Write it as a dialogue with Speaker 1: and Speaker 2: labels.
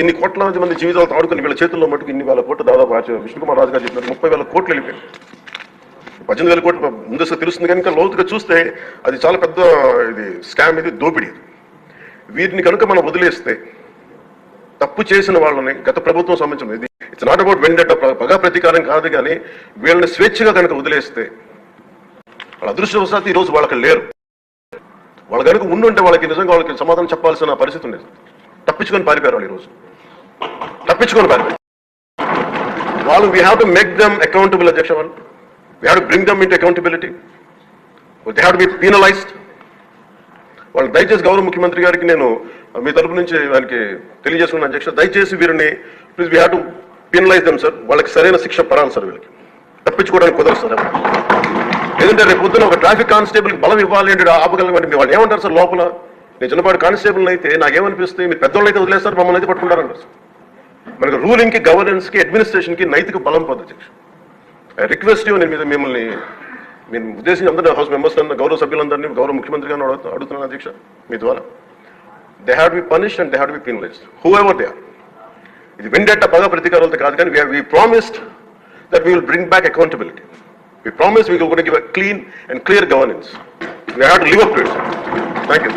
Speaker 1: ఎన్ని కోట్ల మంది జీవితాలతో ఆడుకుని వీళ్ళ చేతుల్లో మటుకు ఇన్ని వేల కోట్లు దాదాపు ఆచార్య విష్ణుకుమార్ రాజు గారు చెప్పినారు ముప్పై వేల కోట్లు వెళ్ళిపోయాయి. పద్దెనిమిది వేల కోట్లు ముందస్తు తెలుస్తుంది కనుక లోతుగా చూస్తే అది చాలా పెద్ద ఇది స్కామ్ ఇది దోపిడీ వీటిని కనుక మనం వదిలేస్తే తప్పు చేసిన వాళ్ళని గత ప్రభుత్వం సంబంధించిన ఇది ఇట్స్ నాట్ అబౌట్ వెండట పగా ప్రతీకారం కాదు కానీ వీళ్ళని స్వేచ్ఛగా కనుక వదిలేస్తే వాళ్ళ అదృష్టవశాత్తు ఈ రోజు వాళ్ళకి లేరు. వాళ్ళ కనుక ఉండుంటే వాళ్ళకి నిజంగా వాళ్ళకి సమాధానం చెప్పాల్సిన పరిస్థితి ఉండేది. తప్పించుకొని పారిపోయారు వాళ్ళు ఈరోజు తప్పించుకొని పారిపోయారు. వాళ్ళు we have to make them accountable అధ్యక్ష వాళ్ళు. We have to bring them into accountability they have to be penalised వాళ్ళు దయచేసి గౌరవ ముఖ్యమంత్రి గారికి నేను మీ తరపు నుంచి వారికి తెలియజేసుకున్న అధ్యక్ష దయచేసి వీరిని please we have to penalise them sir వాళ్ళకి సరైన శిక్ష పరాను సార్ వీళ్ళకి. తప్పించుకోవడానికి కుదరదు సార్ ఎందుకంటే రేపు పొద్దున ఒక ట్రాఫిక్ కానిస్టేబుల్కి బలం ఇవ్వాలి అంటే ఆపగలమంటే వాళ్ళు ఏమంటారు సార్ లోపల? నేను చిన్నపాటి కానిస్టేబుల్ అయితే నాకేమనిపిస్తే మీరు పెద్దోళ్ళు అయితే వదిలేస్తారు మమ్మల్ని అయితే పట్టుకుంటారు సార్ మనకి రూలింగ్కి గవర్నెన్స్కి అడ్మినిస్ట్రేషన్కి నైతిక బలం పొంది అధ్యక్ష. ఐ రిక్వెస్ట్ యూ నేను మీద మిమ్మల్ని నేను ఉద్దేశించి అందరినీ హౌస్ మెంబర్స్ గౌరవ సభ్యులందరినీ గౌరవ ముఖ్యమంత్రి గారిని అడుగుతా- అడుగుతున్నాను అధ్యక్ష మీ ద్వారా. They had be punished and they had be penalised whoever they are ఇది వెండెట్ట పగ ప్రతీకారాలతో కాదు కానీ we promised that we will bring back accountability we promise we give a clean and clear governance we had live up to it thank you